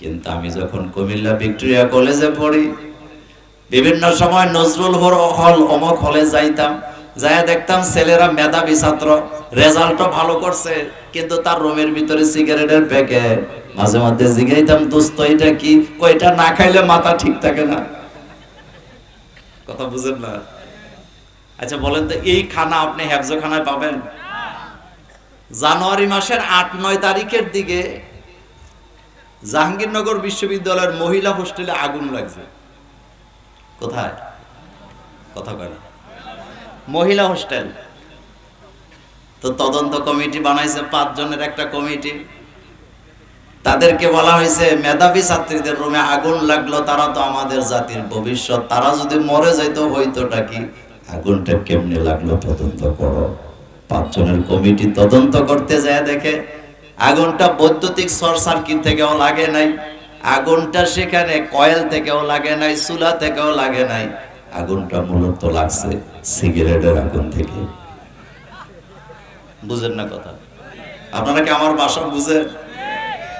কিন্তু আমি যখন কুমিল্লা ভিক্টোরিয়া কলেজে পড়ি, বিভিন্ন সময় নজরুল হল অমক হলে যাইতাম যাই দেখতাম ছেলেরা মেধাবী ছাত্র, রেজাল্টও ভালো করছে, কিন্তু তার রুমের ভিতরে সিগারেটের প্যাকেট। মাঝে মাঝে জিগাইতাম, দোস্ত, এটা কি? কইটা না খাইলে মাথা ঠিক থাকে না? কথা বুঝেন না? আচ্ছা বলেন তো, এই খানা আপনি হ্যাবজো খানায় পাবেন? জানুয়ারি মাসের আট, নয় তারিখের দিকে জাহাঙ্গীরনগর বিশ্ববিদ্যালয়ের মহিলা হোস্টেলে আগুন লাগছে। কোথায়? কথা কয় মহিলা হোস্টেল। তো তদন্ত কমিটি বানাইছে পাঁচ জনের একটা কমিটি। তাদেরকে বলা হয়েছে, মেধাবী ছাত্রীদের রুমে আগুন লাগল, তারা তো আমাদের জাতির ভবিষ্যৎ। তারা যদি মরে যাইতো হইতোটা কি? আগুনটা কেমনে লাগল তদন্ত করো। পাঁচজনের কমিটি তদন্ত করতে যায় দেখে। আগুনটা বৈদ্যুতিক শর্ট সার্কিট থেকেও লাগে নাই। আগুনটা সেখানে কয়েল থেকেও লাগে নাই চুলা থেকেও লাগে নাই। আগুনটা মূলত লাগছে সিগারেটের আগুন থেকে। বুঝেন না কথা? আপনারা কি আমার বাসা বুঝেন?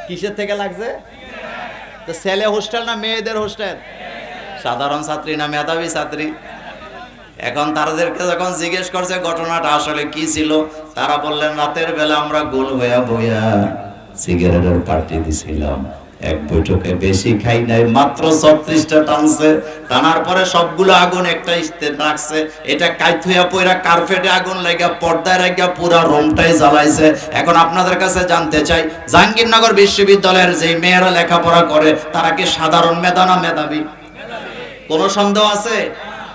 কিসের থেকে লাগছে? তো ছেলে হোস্টেল না মেয়েদের হোস্টেল? সাধারণ ছাত্রী না মেধাবী ছাত্রী? এখন তাদেরকে যখন জিজ্ঞেস করছে ঘটনাটা আসলে কি ছিল, তারা বললেন, রাতের বেলা আমরা গোল হইয়া বইয়া সিগারেটের পার্টি দিছিলাম। এক বৈঠকে বেশি খাই নাই, মাত্র ছত্রিশটা টানছে। টানার পরে সবগুলো আগুন একটা স্টেট রাখছে। এটা কাইথুয়া পয়রা কার্পেটে আগুন পর্দায় লাগা পুরা রুমটাই জ্বালাইছে। এখন আপনাদের কাছে জানতে চাই, জাহাঙ্গীরনগর বিশ্ববিদ্যালয়ের যে মেয়েরা লেখাপড়া করে, তারা কি সাধারণ মেধা না মেধাবী? কোনো সন্দেহ আছে?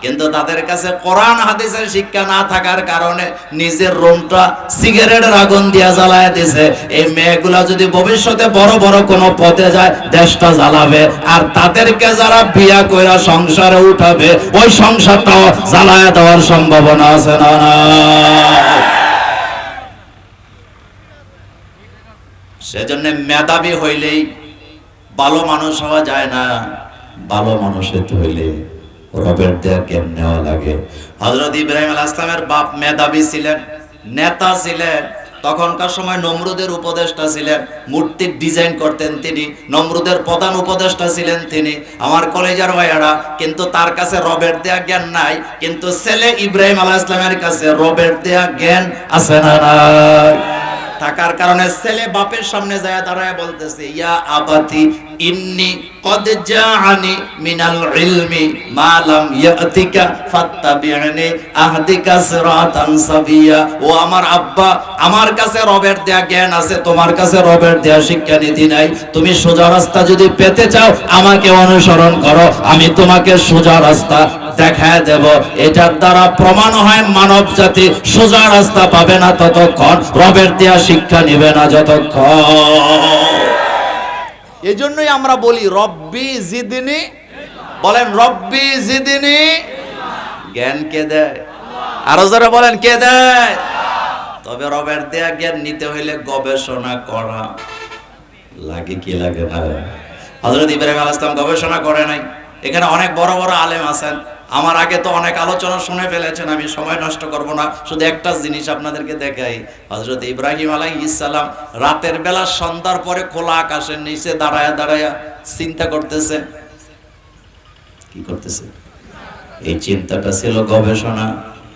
কিন্তু তাদের কাছে কোরআন হাদিসের শিক্ষা না থাকার কারণে নিজের রুমটা সিগারেটের আগুন দিয়া জ্বালায় দিছে। এই মেয়েগুলা যদি ভবিষ্যতে বড় বড় কোনো পথে যায়, দেশটা জ্বালাবে। আর তাদেরকে যারা বিয়া কইরা সংসারে উঠাবে, ওই সংসারটাও জ্বালায় দেওয়ার সম্ভাবনা আছে না সেজন্য মেধাবী হইলেই ভালো মানুষ হওয়া যায় না, ভালো মানুষ হইলে রবের দেয়া জ্ঞান নেওয়া লাগে। হজরত ইব্রাহিম আল ইসলামের বাপ মেধাবী ছিলেন, নেতা ছিলেন, তখনকার সময় নমরুদের উপদেষ্টা ছিলেন মূর্তির ডিজাইন করতেন তিনি, নমরুদের প্রধান উপদেষ্টা ছিলেন তিনি। আমার কলেজের ভাইয়ারা, কিন্তু তার কাছে রবের দেয়া জ্ঞান নাই, কিন্তু ছেলে ইব্রাহিম আলাহ ইসলামের কাছে রবের দেয়া জ্ঞান আছে না নাই? থাকার কারণে ছেলে বাপের সামনে যায় দাঁড়ায় বলতেছে, ইয়া আবাতি, ইন্নি কদ জাআনি মিনাল ইলমি মা লাম ইয়াতিকা ফাত্তাবি'নি আহদিকা সিরাতান সাবিয়া। ও আমার আব্বা, আমার কাছে রবের দেয়া জ্ঞান আছে, তোমার কাছে রবের দেয়া শিক্ষা নীতি নাই। তুমি সোজা রাস্তা যদি পেতে চাও, আমাকে অনুসরণ করো, আমি তোমাকে সোজা রাস্তা দেখায় দেব। এটার দ্বারা প্রমাণ হয় মানব জাতি সোজা রাস্তা পাবে না ততক্ষণ। রবের দেয়া শিক্ষা নিবে না যতক্ষণ। এই জন্যই আমরা বলি, রব্বি জিদিনি, বলেন, রব্বি জিদিনি, জ্ঞান কে দেয়? আরও যারা বলেন, কে দেয়? তবে রবের দেয়া জ্ঞান নিতে হইলে গবেষণা করা। লাগে কি লাগে না হজরত ইব্রাহিম আলাইহিস গবেষণা করে নাই। এখানে অনেক বড় বড় আলেম আছেন। আমার আগে তো অনেক আলোচনা শুনে ফেলেছেন, আমি সময় নষ্ট করব না। শুধু একটা জিনিস আপনাদেরকে দেখাই। হজরত ইব্রাহিম আলাইহিস সালাম রাতের বেলা সন্ধ্যার পরে খোলা আকাশের নিচে দাঁড়ায়া দাঁড়ায়া চিন্তা করতেছে। কি করতেছে? এই চিন্তাটা ছিল গবেষণা।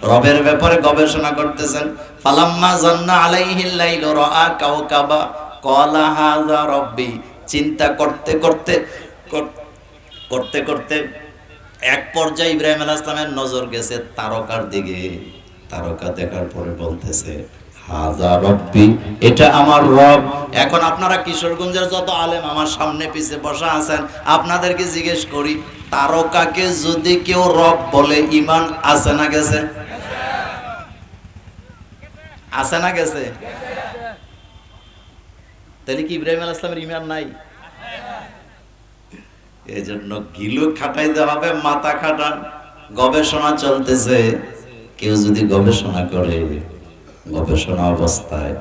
রবের ব্যাপারে গবেষণা করতেছেন। ফালাম্মা জান্না আলাইহিল লাইল রাআ কাওকাবা। ক্বালা হাযা রব্বি। চিন্তা করতে করতে করতে করতে এক পর্যায়ে ইব্রাহিম আলাইহিস সালামের নজর গেছে তারকার দিকে। তারকা দেখার পরে বলতেছে এটা আমার রব। এখন আপনারা কিশোরগঞ্জের যত আলেম আমার সামনে পিছে বসা আছেন, আপনাদেরকে জিজ্ঞেস করি, তারকাকে যদি কেউ রব বলে ইমান আছে না গেছে? আছে না গেছে? তাহলে কি ইব্রাহিম আল ইসলামের ইমান নাই? এই জন্য গিলু খাটাইতে হবে, মাথা খাটান। গবেষণা চলতেছে। কেউ যদি গবেষণা করে, গবেষণা অবস্থায়।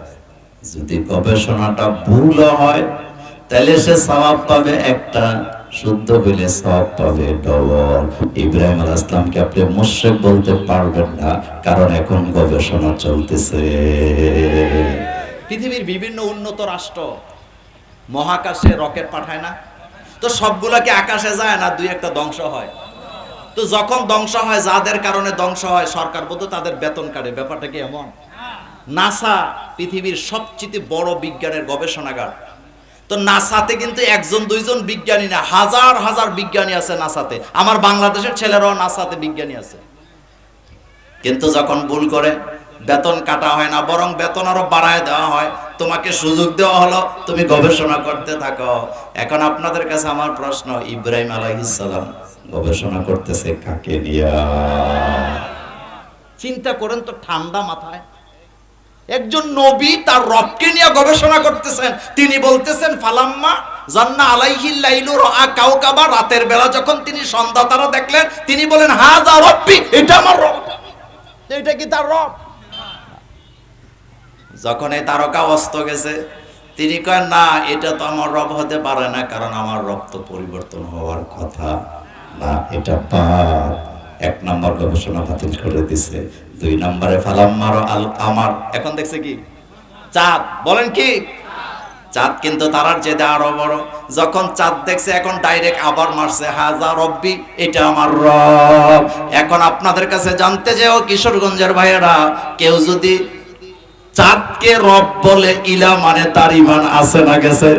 যদি গবেষণাটা ভুল হয়, তাহলে সে সওয়াব পাবে একটা, শুদ্ধ হইলে সওয়াব পাবে ডবল। ইব্রাহিম আল ইসলামকে আপনি মুশরিক বলতে পারবেন না, কারণ এখন গবেষণা চলতেছে। পৃথিবীর বিভিন্ন উন্নত রাষ্ট্র মহাকাশে রকেট পাঠায় না? তো সবগুলা কি আকাশে যায় না, দুই একটা ধ্বংস হয়। তো যখন ধ্বংস হয়, যাদের কারণে ধ্বংস হয়, সরকার বলতে তাদের বেতন কাটে। ব্যাপারটা কি এমন? নাসা পৃথিবীর সবচেয়ে বড় বিজ্ঞানের গবেষণাগার। তো নাসাতে কিন্তু একজন, দুইজন বিজ্ঞানী না, হাজার হাজার বিজ্ঞানী আছে নাসাতে। আমার বাংলাদেশের ছেলেরাও নাসাতে বিজ্ঞানী আছে। কিন্তু যখন ভুল করে বেতন কাটা হয় না, বরং বেতন আরও বাড়ায় দেওয়া হয়। তোমাকে সুযোগ দেওয়া হলো, তুমি গবেষণা করতে থাকো। এখন আপনাদের কাছে আমার প্রশ্ন, ইব্রাহিম আলাইহিসসালাম গবেষণা করতেছে কাকে নিয়া? চিন্তা করেন তো, ঠান্ডা মাথায়। একজন নবী তার রবকে নিয়ে গবেষণা করতেছেন। তিনি বলতেছেন, ফালাম্মা জান্না আলাইহিল লাইলু রাআ কাওকাবা। রাতের বেলা যখন তিনি সন্ধ্যা তারা দেখলেন, তিনি বলেন, হাযা রব্বি, এটা আমার রব। এটা কি তার রব? যখন এই তারকা অস্ত গেছে, তিনি কয়েন না, এটা তো আমার রব হতে পারে না, কারণ আমার রব তো পরিবর্তন হওয়ার কথা না, এটা বাদ। এক নম্বর গবেষণা বাতিল করে দিছে। দুই নম্বরে, ফালাম্মার আল আমার এখন দেখছে কি? চাঁদ, বলেন কি? চাঁদ কিন্তু তারার চেয়ে আরও বড়। যখন চাঁদ দেখছে, এখন ডাইরেক্ট আবার মারছে হাজার রব্বি, এটা আমার রব। এখন আপনাদের কাছে জানতে যেও কিশোরগঞ্জের ভাইয়েরা, কেউ যদি চাঁদকে রব বলে ইলা মানে তার ইমান আছে না গেছে?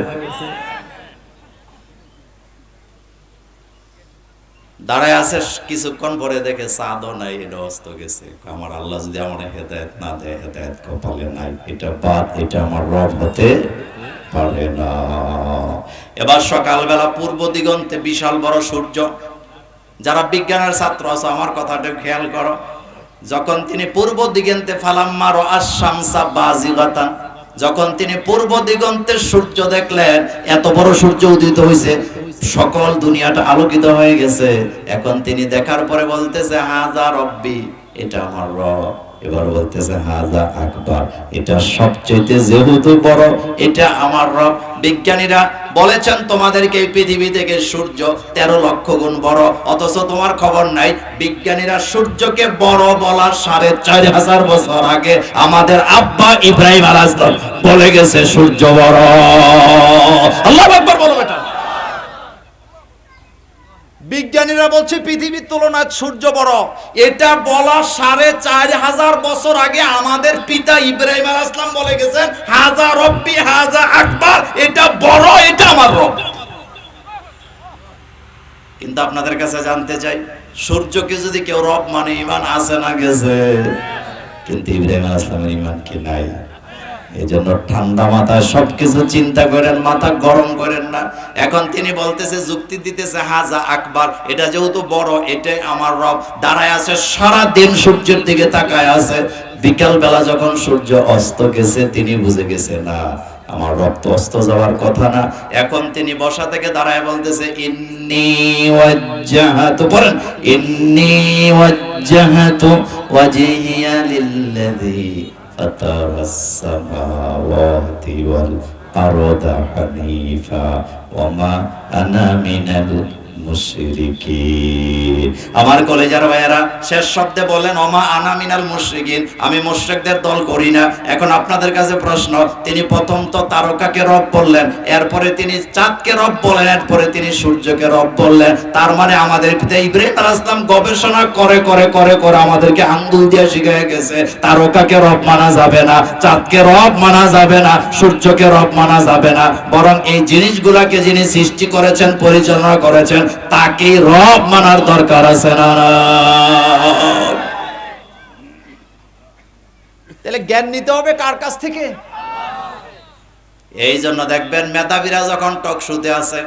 দাঁড়ায় আছে, কিছুক্ষণ পরে দেখে চাঁদও নাই, এটা অস্ত গেছে। আমার আল্লাহ যদি আমার হেদায়ত না দেয়, হেদায়ত কপালে নাই। এটা বাদ, এটা আমার রব হতে পারে না। এবার সকালবেলা পূর্ব দিগন্তে বিশাল বড় সূর্য। যারা বিজ্ঞানের ছাত্র আছে, আমার কথাটা খেয়াল করো। যখন তিনি পূর্ব দিগন্তে ফালাম্মার আশামসা বাজিগাতান যখন তিনি পূর্ব দিগন্তে সূর্য দেখলেন, এত বড় সূর্য উদিত হয়েছে সকল দুনিয়াটা আলোকিত হয়ে গেছে। এখন তিনি দেখার পরে বলতেছে হাজার রব্বি, এটা আমার রব। এবার বলতেছে হাজা আকবার, এটা সবচেয়ে যেহেতু বড়, এটা আমার রব। বিজ্ঞানীরা বলেছেন, তোমাদেরকে পৃথিবী থেকে সূর্য তেরো লক্ষ গুণ বড়, অথচ তোমার খবর নাই। বিজ্ঞানীরা সূর্যকে বড় বলার সাড়ে চার হাজার বছর আগে আমাদের আব্বা ইব্রাহিম আলাইহিস বলে গেছে, সূর্য বড়। আল্লাহ আকবার বলো বেটা বিজ্ঞানীরা বলছে, পৃথিবীর তুলনায় সূর্য বড়। এটা বলা সাড়ে চার হাজার বছর আগে আমাদের পিতা ইব্রাহিম আল ইসলাম বলে গেছেন হাজার রব্বি হাজার আকবার। এটা বড়, এটা আমার রব। কিন্তু আপনাদের কাছে জানতে চাই, সূর্যকে যদি কেউ রব মানে ইমান আছে না গেছে, কিন্তু ইব্রাহিম আল ইসলামের ইমান কি নাই? এই জন্য ঠান্ডা মাথায় সবকিছু চিন্তা করেন, মাথা গরম করেন না। এখন তিনি বলতেছে, যুক্তি দিতেছে, হাজা আকবার, এটা যেহেতু বড়, এটাই আমার রব। দাঁড়ায় আছে সারা দিন সূর্যের দিকে তাকায় আছে। বিকাল বেলা যখন সূর্য অস্ত গেছে, তিনি বুঝে গেছে, না, আমার রক্ত অস্ত যাওয়ার কথা না। এখন তিনি বসা থেকে দাঁড়ায় বলতেছে, ইন্নি ওয়াজ্জাহাতু পড়েন, ইন্নি ওয়াজ্জাহাতু ওয়াজহিয়া লিল্লাযী فطر السماوات والأرض حنيفا. وما أنا من আমার কলেজার ভাইয়েরা, শেষ শব্দে বলেন ওমা আনা মিনাল মুশরিকিন। আমি মুশরিকদের দল করি না। এখন আপনাদের কাছে প্রশ্ন, তিনি প্রথম তো তারকাকে রব বললেন, এরপরে তিনি চাঁদকে রব বললেন, এরপরে তিনি সূর্যকে রব বললেন। তার মানে আমাদের ইব্রাহিম আলাইহিস সালাম গবেষণা করে করে করে করে আমাদেরকে আঙ্গুল দিয়ে শিখিয়ে গেছে, তারকাকে রব মানা যাবে না, চাঁদকে রব মানা যাবে না, সূর্যকে রব মানা যাবে না। বরং এই জিনিসগুলাকে যিনি সৃষ্টি করেছেন, পরিচালনা করেছেন তাকে রব মানার দরকার আছে না তাহলে জ্ঞান নিতে হবে কার কাছ থেকে? এই জন্য দেখবেন মেধাবীরা যখন টক শুতে আছে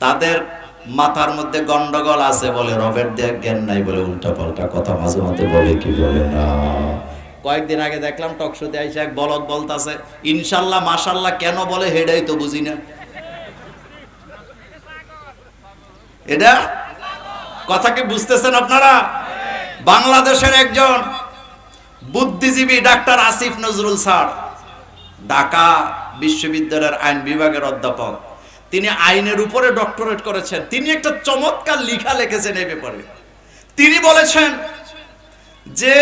তাদের মাথার মধ্যে গন্ডগোল আছে বলে রবের দেয়া জ্ঞান নাই বলে উল্টা পাল্টা কথা মাঝে মাঝে বলে কি বলে না? কয়েকদিন আগে দেখলাম টক শুতে আইসে এক বলদ বলতাছে ইনশাল্লাহ মাশাল্লাহ কেন বলে হেডাই তো বুঝি না। এটা কথা কি বুঝতেছেন আপনারা? বাংলাদেশের একজন বুদ্ধিজীবী ডাক্তার আসিফ নজরুল স্যার, ঢাকা বিশ্ববিদ্যালয়ের আইন বিভাগের অধ্যাপক। তিনি আইনের উপরে ডক্টরেট করেছেন। তিনি একটা চমৎকার লিখা লিখেছেন এই ব্যাপারে তিনি বলেছেন যে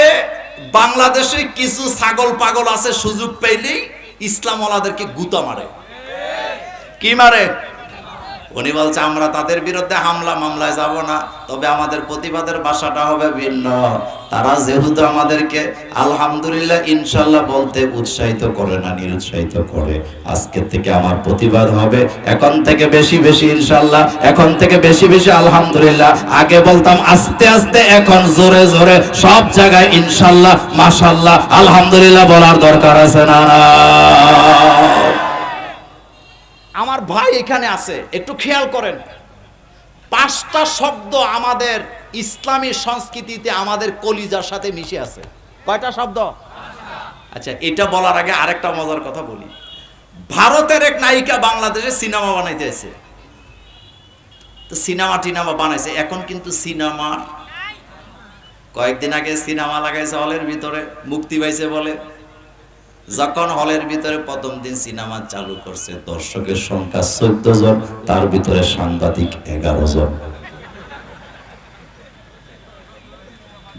বাংলাদেশে কিছু ছাগল পাগল আছে, সুযোগ পেলেই ইসলাম ইসলামওয়ালাদেরকে গুতা মারে। কি মারে? উনি বলছে, আমরা তাদের বিরুদ্ধে হামলা মামলায় যাব না, তবে আমাদের প্রতিবাদের ভাষাটা হবে ভিন্ন। তারা যেহেতু আমাদেরকে আলহামদুলিল্লাহ ইনশাল্লাহ বলতে উৎসাহিত করে না, নিরুৎসাহিত করে। আজকের থেকে আমার প্রতিবাদ হবে। এখন থেকে বেশি বেশি ইনশাল্লাহ, এখন থেকে বেশি বেশি আলহামদুলিল্লাহ। আগে বলতাম, আস্তে আস্তে এখন জোরে জোরে সব জায়গায় ইনশাল্লাহ, মাশাল্লাহ, আলহামদুলিল্লাহ বলার দরকার আছে না আমার ভাই এখানে আছে, একটু খেয়াল করেন। পাঁচটা শব্দ আমাদের ইসলামী সংস্কৃতিতে আমাদের কলিজার সাথে মিশে আছে। কয়টা শব্দ? আচ্ছা এটা বলার আগে আরেকটা মজার কথা বলি। ভারতের এক নায়িকা বাংলাদেশে সিনেমা বানাইতে আছে। তো সিনেমা টিনেমা বানাইছে, এখন কিন্তু সিনেমা কয়েকদিন আগে সিনেমা লাগাইছে হলের ভিতরে, মুক্তি পাইছে বলে। যখন হলের ভিতরে প্রথম দিন সিনেমা চালু করছে, দর্শকের সংখ্যা চোদ্দ জন, তার ভিতরে সাংবাদিক এগারো জন।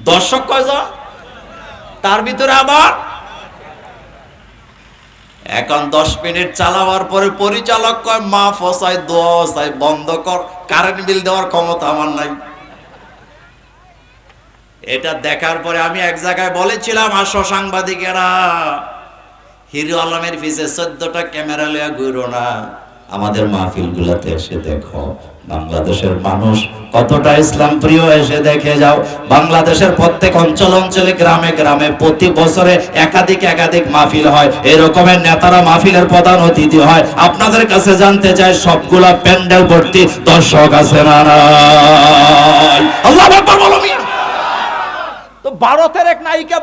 দর্শক কয়জন? তার ভিতরে আবার? এখন দশ মিনিট চালাবার পরে পরিচালক কয়, মা ফসাই দোয়াই বন্ধ কর কারেন্ট বিল দেওয়ার ক্ষমতা আমার নাই। এটা দেখার পরে আমি এক জায়গায় বলেছিলাম, আসো সাংবাদিকেরা। হিরো আলমের পিছে চোদ্দটা ক্যামেরা লিয়া ঘুরো না। আমাদের মাহফিল গুলাতে এসে দেখো, বাংলাদেশের মানুষ কতটা ইসলাম প্রিয় এসে দেখে যাও। বাংলাদেশের প্রত্যেক অঞ্চল অঞ্চলে, গ্রামে গ্রামে প্রতি বছরে একাধিক একাধিক মাহফিল হয়। এরকমের নেতারা মাহফিলের প্রধান অতিথি হয়। আপনাদের কাছে জানতে চাই, সবগুলা প্যান্ডেল ভর্তি দর্শক আছে না। তো ভারতের এক নায়িকা